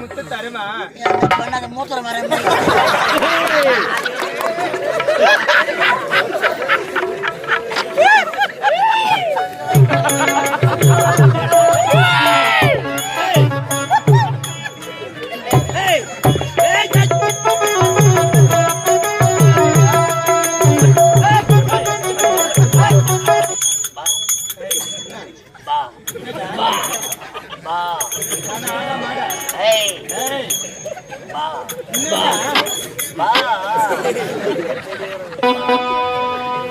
முத்து தருமா? பண்ணாத மூத்திரம் வர பா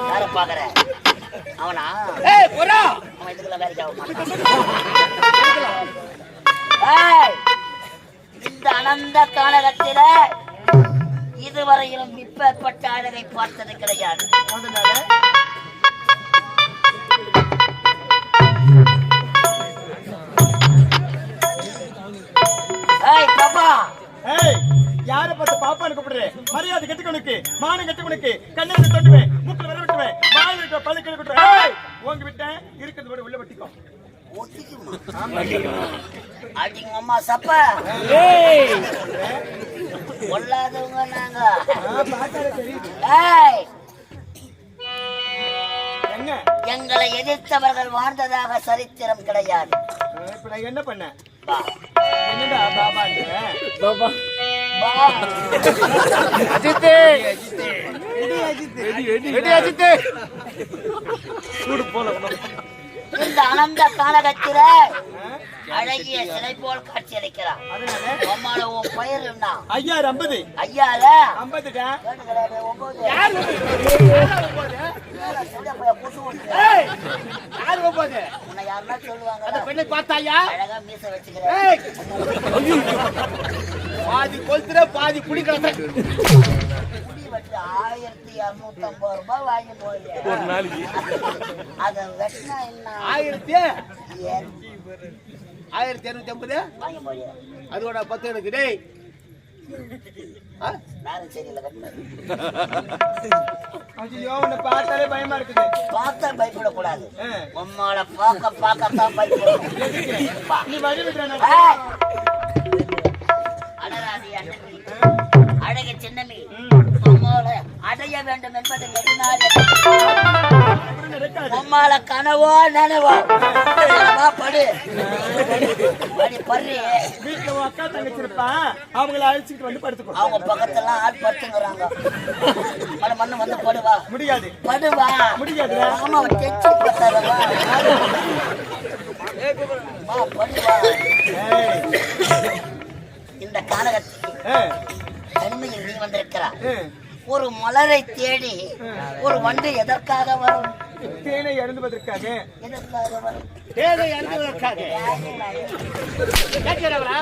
யார பாக்குற அவனா ஏய் புறா அவன் இதுக்கெல்லாம் வேலைக்கு ஆக மாட்டான் இந்த அனந்த காலகத்தில இதுவரையிலும் இப்பேற்பட்ட அழகை பார்த்தது கிடையாது அதனால ஏய் பாப்பா ஏய் யார பார்த்து பாப்பான்னு கூப்பிடுற? மரியாதை கெட்டுக்கணுக்கு மானம் கெட்டுக்கணுக்கு கண்ணை தொட்டுவேன் மூக்கில் வர விட்டுவேன் வாயில் இருக்க பல்லு கீழே விட்டுவேன் ஏய் உங்க விட்டேன் இருக்கிறது கூட உள்ள வெட்டிக்கோ. அடிங்க அம்மா சப்ப. ஏய். கொள்ளாதவங்க நாங்க. ஏய். எங்களை எதிர்த்தவர்கள் வாழ்ந்ததாக சரித்திரம் கிடையாது. என்ன பண்ணேன்? பா. என்னடா பாபான்ற? பாபா. இந்த அனந்த காலகத்தில அழகிய சிலை போல் காட்சி அளிக்கிறார் அதனால? அம்மால உன் பெயர் என்ன? ஐயா ஐம்பது ஐயால கேட்டுக்கிறாரு, ஒன்பது. யாருன்னா சொல்லுவாங்க அந்த பெண்ணை பார்த்தாயா? அழகா மீச வச்சுக்கிறேன். பாதி கொளுத்துற பாதி குடி கிடந்த முடி வெட்டு ஆயிரத்தி இருநூத்தி ஐம்பது ரூபாய் வாங்கி போய் ஒரு நாளைக்கு. அத வெட்டினா என்ன? ஆயிரத்தி? ஆயிரத்தி இருநூத்தி ஐம்பது அதோட பத்து எனக்கு. டேய் பார்த்தாலே பயமா இருக்குது. பார்த்தா பயப்படக்கூடாது. உம்மால பார்க்க பார்க்கத்தான் பயப்படணும் பா. நீ வழி விடுற ஏய்! அடராதி அண்ணனே. அழகு சின்னமி உம்மால அடைய வேண்டும் என்பது நெடுநாள் உம்மால கனவோ நனவோ? படு. படி பர்றி வீட்டுல அக்கா தங்கச்சி இருப்பா அவங்கள அழைச்சிட்டு வந்து படுத்துக்கோ. அவங்க பக்கத்துல ஆள் படுத்துங்கிறாங்க. மண்ணு வந்து படுவா முடியாது. படுவா முடியாதுடா. ஆமா படுவா இந்த காலகட்டத்தில் தனிமையில் நீ வந்திருக்கிறார். ஏய். ஒரு மலரை தேடி ஒரு வண்டு எதற்காக வரும்? தேனை வரும் தேவை அனுப்புவதற்காக கேட்கிறவரா?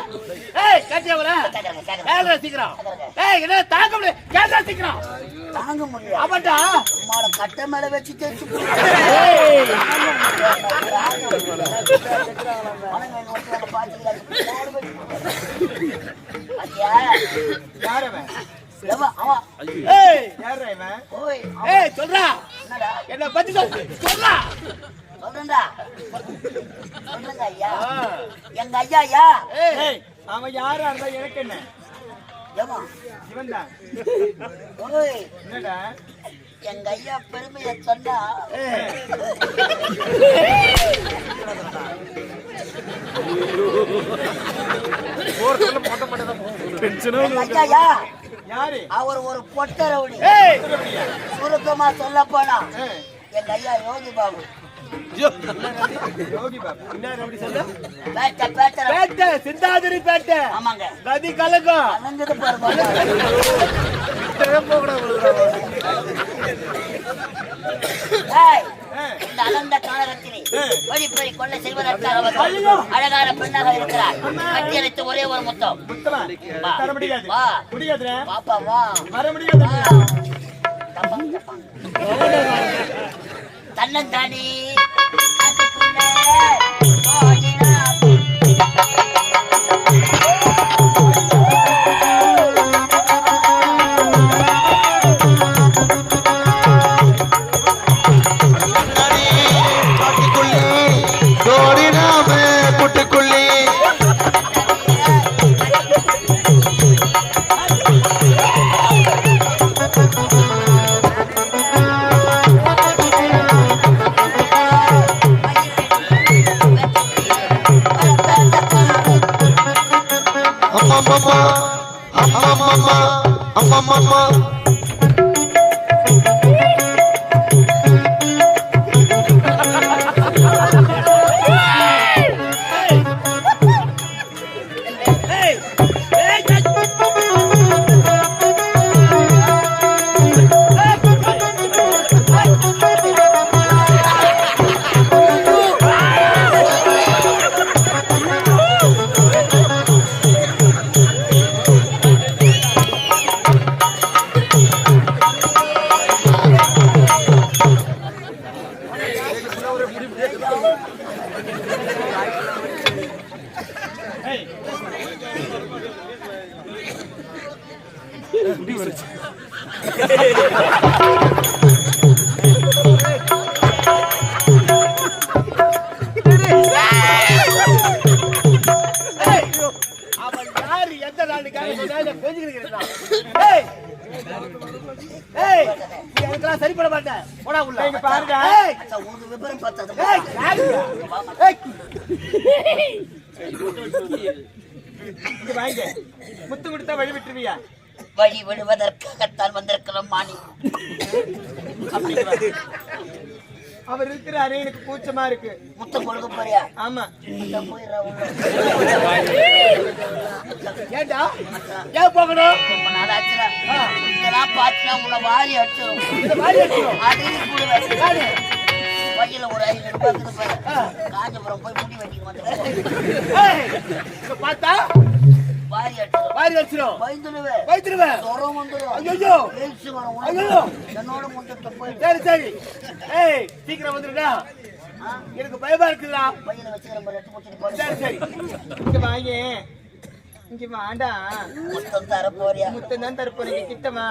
ஏய் கேட்கிறவரா. கேளுடா சீக்கிரம். ஏய் என்ன தாங்க முடியல. கேளுடா சீக்கிரம். தாங்க ஆமாண்டா உமாட கட்டை மேல வச்சு தேய்ச்சு ஏய். யார் அவன்? ஏய் யார் இவன்? ஏய் சொல்றா. என்ன பத்தி சொல். சொல்றா. ஆ. எங்க ஐயா ஐயா. அவன் யாரா இருந்தா எனக்கு என்ன? ஏமா? இவன் தான் ஓய் என்னடா? எங்க ஐயா பெருமையை சொன்னா எங்க ஐயா யாரு அவர் ஒரு பொட்ட ரவுடி சுருக்கமா சொல்ல போனா எங்க ஐயா யோகி பாபு யோகி பாபா என்ன அப்படி சொல்ல பேட்ட பேட்ட. பேட்டை சிந்தாதிரி பேட்டை. ஆமாங்க. நதி கலக்கம். அலங்குது பாருங்க ஏய், ஏய், இந்த அனந்த ஏய். வழிப்பறி கொள்ள செய்வதற்காக வந்து அழகான பெண்ணாக இருக்கிறார். கட்டியழைத்து ஒரே ஒரு முத்தம். பாப்பா வா. தன்னந்தானே. அதுக்குள்ளே சரிப்பட மாட்டேன் போடா உள்ள இங்க பாருங்க. ஏய் அச்சா, உனக்கு விவரம் ஏய் ஏய் இங்க வாங்க முத்து கொடுத்தா வழி விட்டுருவியா வழி விடுவதற்காகத்தான் வந்திருக்கிறோம் மாணி. அவர் இருக்கிறாரே எனக்கு கூச்சமா இருக்கு. முத்தம் கொடுக்க போறியா? ஆமா. ஏண்டா? ஏன் போகணும்? ரொம்ப நாள் ஆச்சுடா. இதெல்லாம் பார்த்துனா உன்னை வாரி அடிச்சிடும். வழியில ஒரு ஐநூறு ரூபாய். காஞ்சிபுரம் போய் முடி. ஏய் இங்க பார்த்தா? வாரி அடிச்சிடும். வாரி வச்சிரும் பயந்துடுவேன். வைத்துருவேன் ஜுரம் வந்துடும். ஐயோ எய்ட்ஸ் வரும் ஐயோ. என்னோட முத்தத்தை போய் சரி சரி. ஏய் சீக்கிரம் வந்துடுடா. எனக்கு பயமா இருக்குடா பையில வச்சுக்கிற மாதிரி எடுத்து கொடுத்துட்டு போடு. சரி சரி. இங்க வாங்க இங்க. வாடா முத்தம் தர போறியா? முத்தம் தான் தரப்போறீங்க கிட்டமா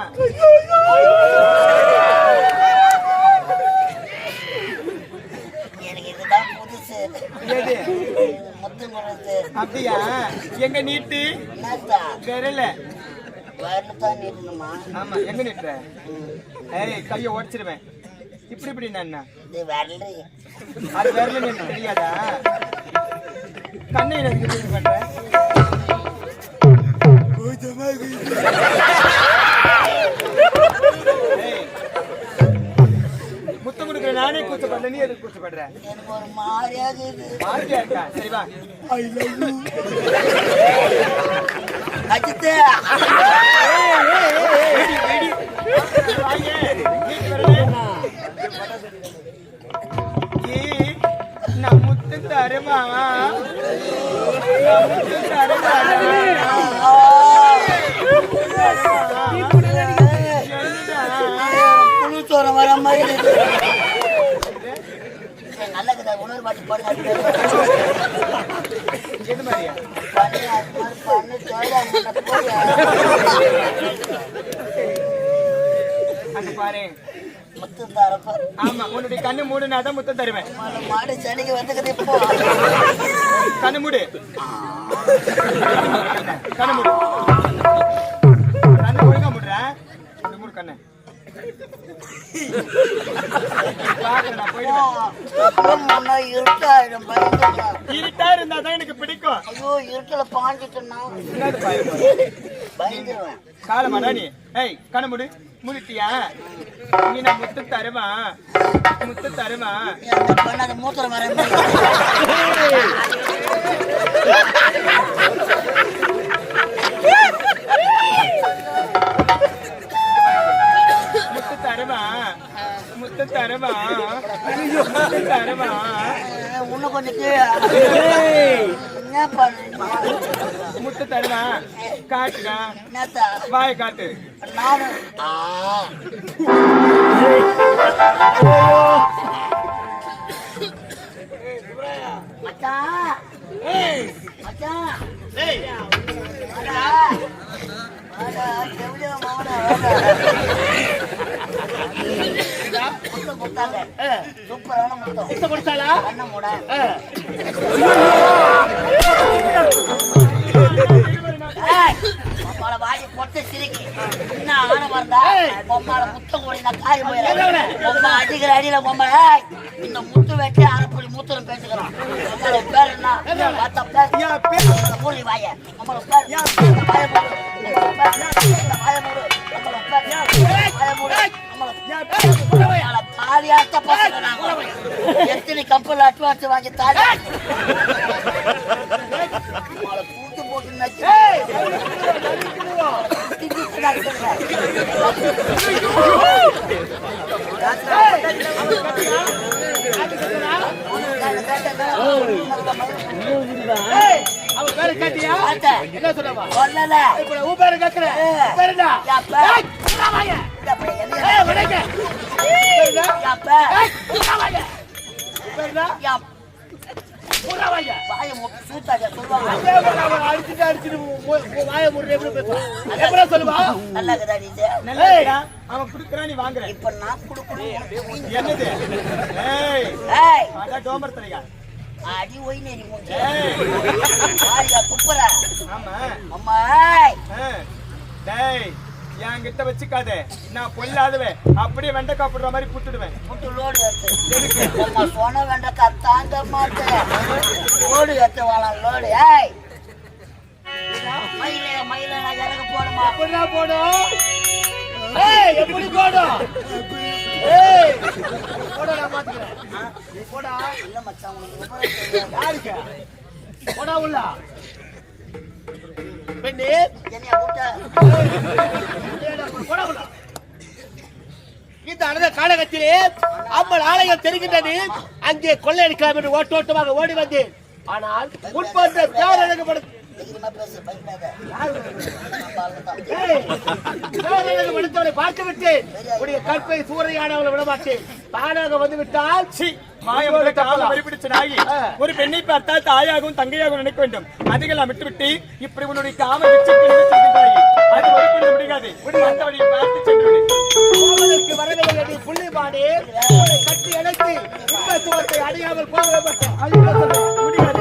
எனக்கு இதுதான் புதுசு. அப்படியா? எங்க நீட்டு? விரல வரல தான் நீட்டணுமா? ஆமா எங்க நீட்டுற? ஏய் கைய உடைச்சிருவேன். இப்படி இப்படி நான் இது வரல. அது விரல எனக்கு தெரியாதா? கண்ணை எனக்கு இது பண்ற? கொடுக்குற நானே கூச்சப்படுற நீ எதுக்கு கூச்சப்படுற? எனக்கு ஒரு மாதிரியாக இது மாட்டியா? இருக்கா சரி வா. ஏய், நான் முத்து தருமா நான் முத்து தருமா பண்ணு சோறு அங்கே போறியா அங்க பாரு. முத்தம் தரப்போ ஆமா உன்னுடைய கண்ணு மூடு நான் தான் முத்தம் தருவேன். மாடு செடிக்கு வந்துக்குது இப்போ. கண்ணு மூடு. கண்ணு மூடு. கண்ணு ஒழுங்கா மூடுற. இந்த மூடு கண்ணு. இருட்டா இருந்தா தான் எனக்கு பிடிக்கும். ஐயோ இருட்டுல பாஞ்சிட்டேன்னா பயந்துருவேன் காலமாடா நீ ஏய் கண்ணு மூடு. மூடிட்டியா? நீ நான் முத்து தருமா முத்து தருமா என்ன பண்ணாத வாடா. முத்தம் கொடுத்தாங்க. சூப்பரான முத்தம். முத்த கொடுத்தாளா? கண்ணை மூட. பொம்மால வாயை பொட்டு சிரிக்கி. என்ன ஆணவம் இருந்தா, பொம்மால முத்தம் கூடினா காரி போயிடும். பொம்மை அடிக்கிற அடியில பொம்மை, இந்த முத்து வெட்டி அரைப்புடி மூத்திரம் பேசுகிறான் பேர் என்ன? பார்த்தா பேர். பேர். மூலி வாய பொம்மால பேர். வாய மூடு. வாய மூடு. நம்மள அட தாலியாட்ட பசங்க நாங்க. எத்தனை கப்பல் அட்வான்ஸ் வாங்கி தூக்கி போட்டு நச்சு. திட்டி அவன் பேரு கேட்டியா என்ன சொன்னவா இப்ப உன் பேரு கேட்கிறேன் உன் பேரு என்ன மூட்டு சூத்தாடியா சொல்லுவாங்க. அதே மாதிரி அவன் அடிச்சுட்டு வாயை எப்படி பேசுவான்? எப்படிடா சொல்லுவா? நல்லா நீ. அவன் குடுக்குறான் நீ வாங்குற. இப்ப நான் குடுக்கணும். என்னது? ஏய். ஏய். அதான் டோமர் தலையா? அடி ஒய் நெறி மூஞ்சி ஏய். துப்புற. ஆமா. அம்மா. டேய் என்கிட்ட வச்சுக்காத. நான் பொல்லாதவன். அப்படியே வெண்டைக்காய் போடுற மாதிரி புட்டுடுவேன் புட்டு லோடு ஏத்து அம்மா சொன்ன வேண்டக்கா தாங்க மாட்டேன். லோடு ஏத்து வாழ லோடு. ஏய். மயில நான் இறங்க போடுமா எப்படிடா போடும்? ஏய், எப்படி போடும்? ஏய், போடா, நான் மாத்திக்கிறேன். நீ போடா. இல்ல மச்சான் உனக்கு யாருக்கு? போடா உள்ள. பெண்ணே, என்னைய போடா உள்ள. இந்த காலகத்திலே அம்மன் ஆலயம் தெரிகின்றது அங்கே கொள்ளையடிக்கலாம் என்று ஓட்டோட்டமாக ஓடி வந்தேன் ஆனால் உட்பட்ட பேர் அழகுபடுத்த பார்த்து உடைய கற்பை சூறையானவளை தானாக வந்து விட்டால் ஒரு பெண்ணை பார்த்தால் தாயாகவும் தங்கையாகவும் நினைக்க வேண்டும் அதுக்கெல்லாம் விட்டுவிட்டு இப்படி உன்னுடைய காம விச்சத்தை முடியாது பார்த்து வரவில்லை என்று கட்டி அடையாமல் போக முடியாது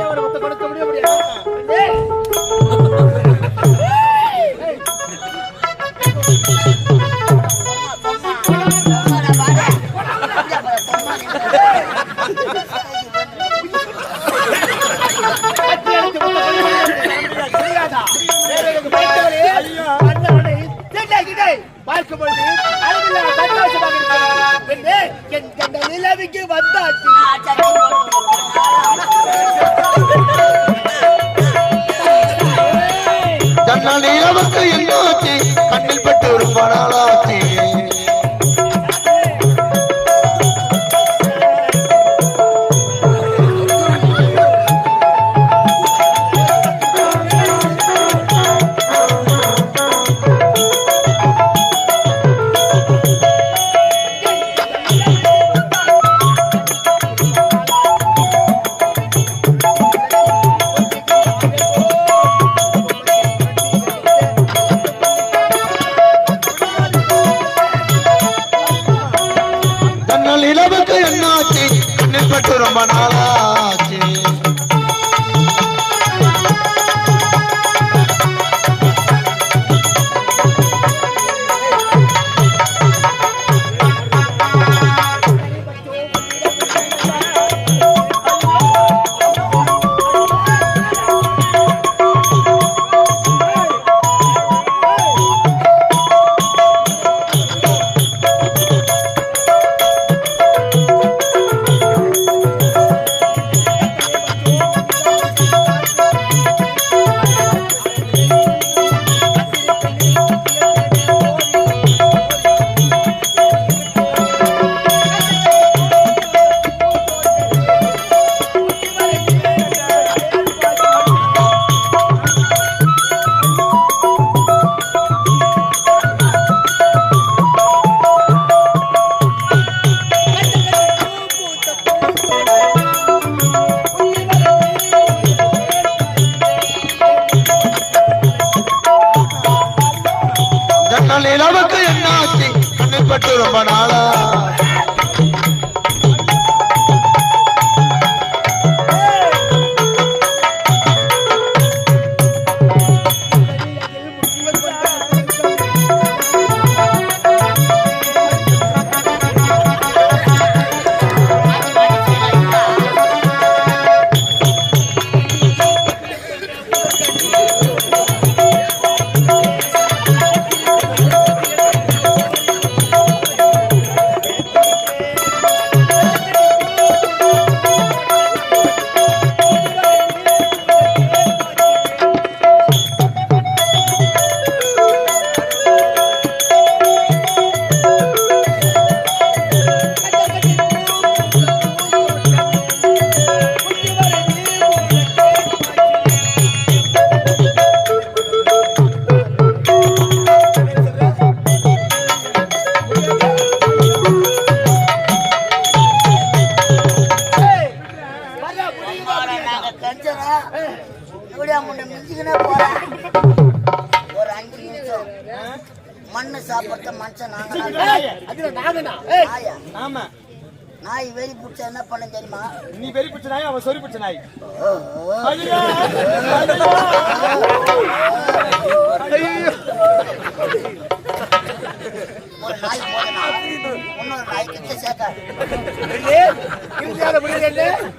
தன்னால் நிலவுக்கு என்னாச்சு? கண்ணில் பட்டு ஒரு பணாலாச்சு பட்டு ரொம்ப நாளாச்சு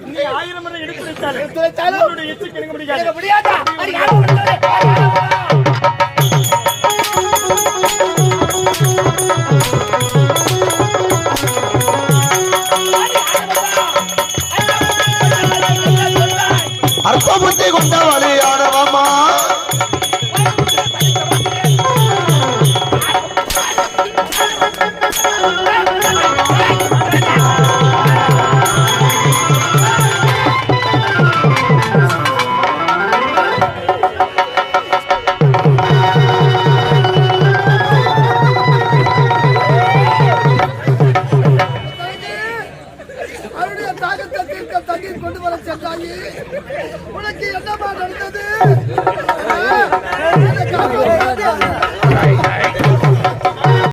நீ ஆயிரம் முறை எடுத்து வைத்தாலும் எடுத்து